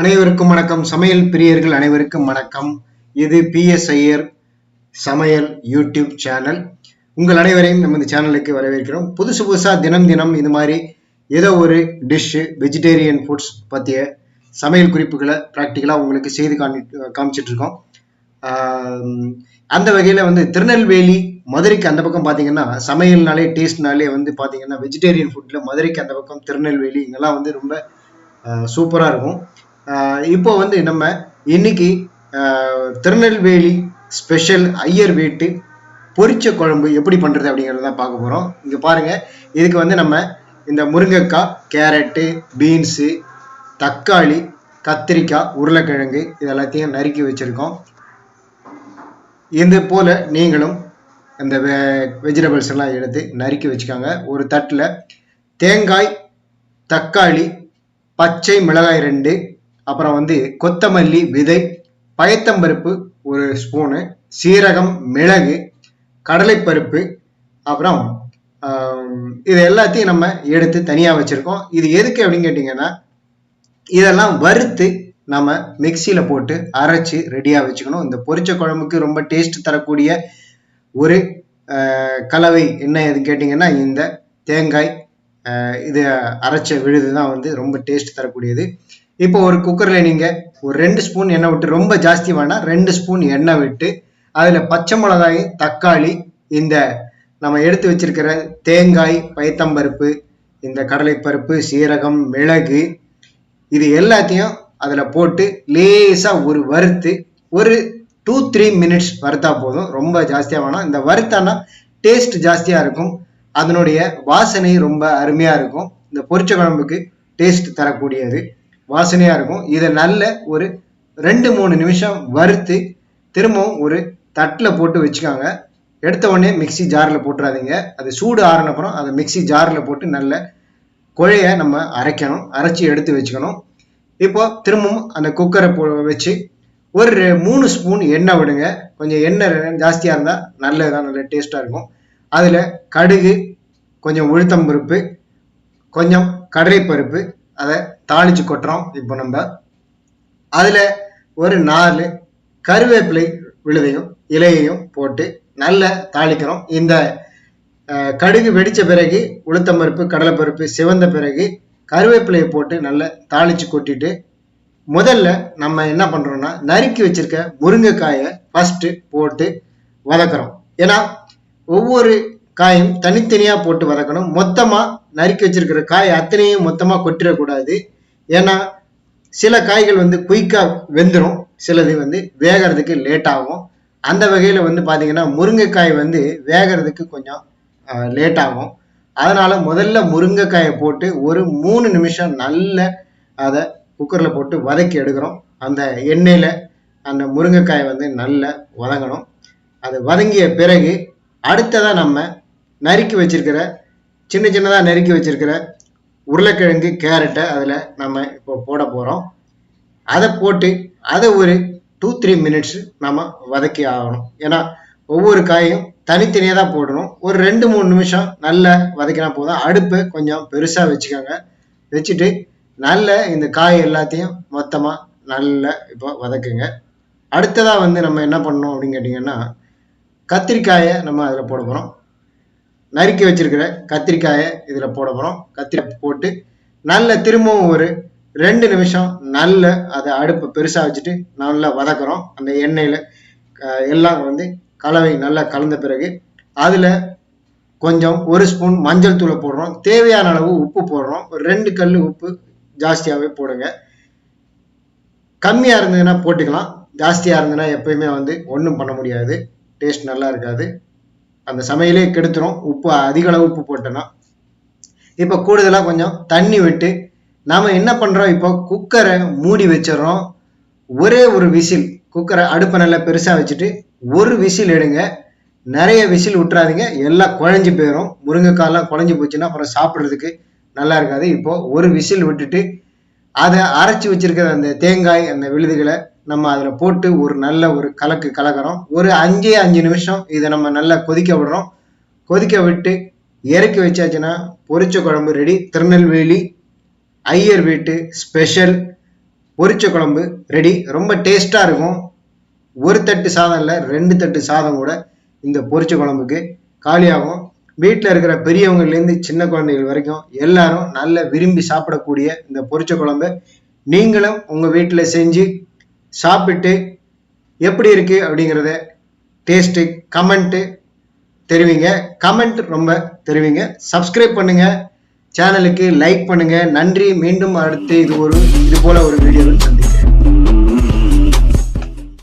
அனைவருக்கும் வணக்கம். சமையல் பிரியர்கள் அனைவருக்கும் வணக்கம். இது பிஎஸ் ஐயர் சமையல் யூடியூப் சேனல். உங்கள் அனைவரையும் நம்ம இந்த சேனலுக்கு வரவேற்கிறோம். புதுசு புதுசாக தினம் தினம் இது மாதிரி ஏதோ ஒரு டிஷ்ஷு வெஜிடேரியன் ஃபுட்ஸ் பற்றிய சமையல் குறிப்புகளை ப்ராக்டிக்கலாக உங்களுக்கு செய்து காமி காமிச்சிட்ருக்கோம். அந்த வகையில் வந்து திருநெல்வேலி மதுரைக்கு அந்த பக்கம் பார்த்தீங்கன்னா சமையல்னாலே டேஸ்ட்னாலே வந்து பார்த்தீங்கன்னா வெஜிடேரியன் ஃபுட்டில் மதுரைக்கு அந்த பக்கம் திருநெல்வேலி இங்கெல்லாம் வந்து ரொம்ப சூப்பராக இருக்கும். இப்போ வந்து நம்ம இன்னைக்கு திருநெல்வேலி ஸ்பெஷல் ஐயர் வீட்டு பொரிச்ச குழம்பு எப்படி பண்ணுறது அப்படிங்கிறத தான் பார்க்க போகிறோம் இங்கே பாருங்கள் இதுக்கு வந்து நம்ம இந்த முருங்கைக்காய் கேரட்டு பீன்ஸு தக்காளி கத்திரிக்காய் உருளைக்கிழங்கு இது எல்லாத்தையும் நறுக்கி வச்சுருக்கோம். இது போல் நீங்களும் அந்த வெ வெஜிடபிள்ஸ் எல்லாம் எடுத்து நறுக்கி வச்சுக்கோங்க. ஒரு தட்டில் தேங்காய் தக்காளி பச்சை மிளகாய் ரெண்டு அப்புறம் வந்து கொத்தமல்லி விதை பயத்தம்பருப்பு ஒரு ஸ்பூனு சீரகம் மிளகு கடலைப்பருப்பு அப்புறம் இது எல்லாத்தையும் நம்ம எடுத்து தனியாக வச்சுருக்கோம். இது எதுக்கு அப்படின்னு கேட்டிங்கன்னா இதெல்லாம் வறுத்து நம்ம மிக்சியில் போட்டு அரைச்சி ரெடியாக வச்சுக்கணும். இந்த பொரிச்ச குழம்புக்கு ரொம்ப டேஸ்ட் தரக்கூடிய ஒரு கலவை என்ன எதுன்னு கேட்டிங்கன்னா இந்த தேங்காய் இது அரைச்ச விழுது தான் வந்து ரொம்ப டேஸ்ட் தரக்கூடியது. இப்போ ஒரு குக்கரில் நீங்கள் ஒரு ரெண்டு ஸ்பூன் எண்ணெய் விட்டு ரொம்ப ஜாஸ்தி வேணால் ரெண்டு ஸ்பூன் எண்ணெய் விட்டு அதில் பச்சை மிளகாய் தக்காளி இந்த நம்ம எடுத்து வச்சிருக்கிற தேங்காய் பயத்தம்பருப்பு இந்த கடலைப்பருப்பு சீரகம் மிளகு இது எல்லாத்தையும் அதில் போட்டு லேசாக ஒரு வறுத்து ஒரு டூ த்ரீ மினிட்ஸ் வறுத்தா போதும். ரொம்ப ஜாஸ்தியாக வேணாம். இந்த வறுத்தானா டேஸ்ட் ஜாஸ்தியாக இருக்கும். அதனுடைய வாசனை ரொம்ப அருமையாக இருக்கும். இந்த பொரிச்ச குழம்புக்கு டேஸ்ட் தரக்கூடியது. வாசனையாக இருக்கும். இதை நல்ல ஒரு ரெண்டு மூணு நிமிஷம் வறுத்து திரும்பவும் ஒரு தட்டில் போட்டு வச்சுக்காங்க. எடுத்த உடனே மிக்ஸி ஜாரில் போட்டுறாதீங்க. அது சூடு ஆறினப்புறம் அதை மிக்ஸி ஜாரில் போட்டு நல்ல குழைய நம்ம அரைக்கணும். அரைச்சி எடுத்து வச்சுக்கணும். இப்போ திரும்பவும் அந்த குக்கரை போ வச்சு ஒரு ரெ- மூணு ஸ்பூன் எண்ணெய் விடுங்க. கொஞ்சம் எண்ணெய் ஜாஸ்தியாக இருந்தால் நல்லதுதான் நல்ல டேஸ்ட்டாக இருக்கும். அதில் கடுகு கொஞ்சம் உளுத்தம்பருப்பு கொஞ்சம் கடலைப்பருப்பு அதை தாளிச்சு கொட்டுறோம். இப்போ நம்ம அதில் ஒரு நாலு கருவேப்பிலை விழுதையும் இலையையும் போட்டு நல்லா தாளிக்கிறோம். இந்த கடுகு வெடித்த பிறகு உளுத்தம்பருப்பு கடலைப்பருப்பு சிவந்த பிறகு கருவேப்பிலையை போட்டு நல்லா தாளிச்சு கொட்டிட்டு முதல்ல நம்ம என்ன பண்ணுறோன்னா நறுக்கி வச்சிருக்க முருங்கைக்காயை ஃபஸ்ட்டு போட்டு வதக்குறோம். ஏன்னா ஒவ்வொரு காயும் தனித்தனியாக போட்டு வதக்கணும். மொத்தமாக நறுக்கி வச்சிருக்கிற காய் அத்தனையும் மொத்தமாக கொட்டிடக்கூடாது. ஏன்னா சில காய்கள் வந்து குயிக்காக வெந்துடும் சிலது வந்து வேகறதுக்கு லேட் ஆகும். அந்த வகையில் வந்து பார்த்தீங்கன்னா முருங்கைக்காய் வந்து வேகறதுக்கு கொஞ்சம் லேட் ஆகும். அதனால் முதல்ல முருங்கைக்காயை போட்டு ஒரு மூணு நிமிஷம் நல்ல அதை குக்கரில் போட்டு வதக்கி எடுக்கிறோம். அந்த எண்ணெயில் அந்த முருங்கைக்காயை வந்து நல்லா வதங்கணும். அது வதங்கிய பிறகு அடுத்ததாக நம்ம நறுக்கி வச்சிருக்கிற சின்ன சின்னதாக நறுக்கி வச்சிருக்கிற உருளைக்கிழங்கு கேரட்டை அதில் நம்ம இப்போ போட போகிறோம் அதை போட்டு அதை ஒரு டூ த்ரீ மினிட்ஸ் நம்ம வதக்கி ஆகணும். ஏன்னா ஒவ்வொரு காயும் தனித்தனியாக தான் போடணும். ஒரு ரெண்டு மூணு நிமிஷம் நல்லா வதக்கினா போதும். அடுப்பு கொஞ்சம் பெருசாக வச்சுக்கோங்க. வச்சுட்டு நல்ல இந்த காய் எல்லாத்தையும் மொத்தமாக நல்லா இப்போ வதக்குங்க. அடுத்ததாக வந்து நம்ம என்ன பண்ணணும் அப்படின்னு கேட்டிங்கன்னா கத்திரிக்காயை நம்ம அதில் போட போகிறோம் நறுக்கி வச்சிருக்கிற கத்திரிக்காயை இதில் போட போகிறோம் கத்திரி போட்டு நல்ல திரும்பவும் ஒரு ரெண்டு நிமிஷம் நல்ல அதை அடுப்பை பெருசாக வச்சுட்டு நல்லா வதக்குறோம். அந்த எண்ணெயில் எல்லாம் வந்து கலவை நல்லா கலந்த பிறகு அதில் கொஞ்சம் ஒரு ஸ்பூன் மஞ்சள் தூளை போடுறோம். தேவையான அளவு உப்பு போடுறோம். ஒரு ரெண்டு கல் உப்பு ஜாஸ்தியாகவே போடுங்க. கம்மியாக இருந்ததுன்னா போட்டுக்கலாம். ஜாஸ்தியாக இருந்ததுன்னா எப்பயுமே வந்து ஒன்றும் பண்ண முடியாது. டேஸ்ட் நல்லா இருக்காது. அந்த சமையலே கெடுத்துரும். உப்பு அதிக அளவு உப்பு போட்டோன்னா இப்போ கூடுதலாக கொஞ்சம் தண்ணி விட்டு நாம் என்ன பண்ணுறோம் இப்போ குக்கரை மூடி வச்சிடறோம். ஒரே ஒரு விசில் குக்கரை அடுப்பை நல்லா பெருசாக வச்சுட்டு ஒரு விசில் எடுங்க. நிறைய விசில் விட்டுறாதீங்க. எல்லாம் குழஞ்சி போயிடும் முருங்கைக்காயெல்லாம் குழஞ்சி போச்சுன்னா அப்புறம் சாப்பிட்றதுக்கு நல்லா இருக்காது. இப்போ ஒரு விசில் விட்டுட்டு அதை அரைச்சி வச்சிருக்கிற அந்த தேங்காய் அந்த விழுதுகளை நம்ம அதில் போட்டு ஒரு நல்ல ஒரு கலக்கு கலக்கிறோம். ஒரு அஞ்சே அஞ்சு நிமிஷம் இதை நம்ம நல்லா கொதிக்க விடுறோம். கொதிக்க விட்டு இறக்கி வச்சாச்சுன்னா பொரிச்ச குழம்பு ரெடி திருநெல்வேலி ஐயர் வீட்டு ஸ்பெஷல் பொரிச்ச குழம்பு ரெடி ரொம்ப டேஸ்ட்டாக இருக்கும். ஒரு தட்டு சாதம் இல்லை ரெண்டு தட்டு சாதம் கூட இந்த பொரிச்ச குழம்புக்கு காலியாகும். வீட்டில் இருக்கிற பெரியவங்கள்லேருந்து சின்ன குழந்தைகள் வரைக்கும் எல்லாரும் நல்ல விரும்பி சாப்பிடக்கூடிய இந்த பொரிச்ச குழம்பு. நீங்களும் உங்கள் வீட்டில் செஞ்சு சாப்பிட்டு எப்படி இருக்குது அப்படிங்கிறத டேஸ்ட்டு கமெண்ட்டு தெரிவிங்க. கமெண்ட் ரொம்ப தெரிவிங்க. சப்ஸ்கிரைப் பண்ணுங்கள் சேனலுக்கு லைக் பண்ணுங்கள் நன்றி. மீண்டும் அடுத்து இது ஒரு இது போல் ஒரு வீடியோவில்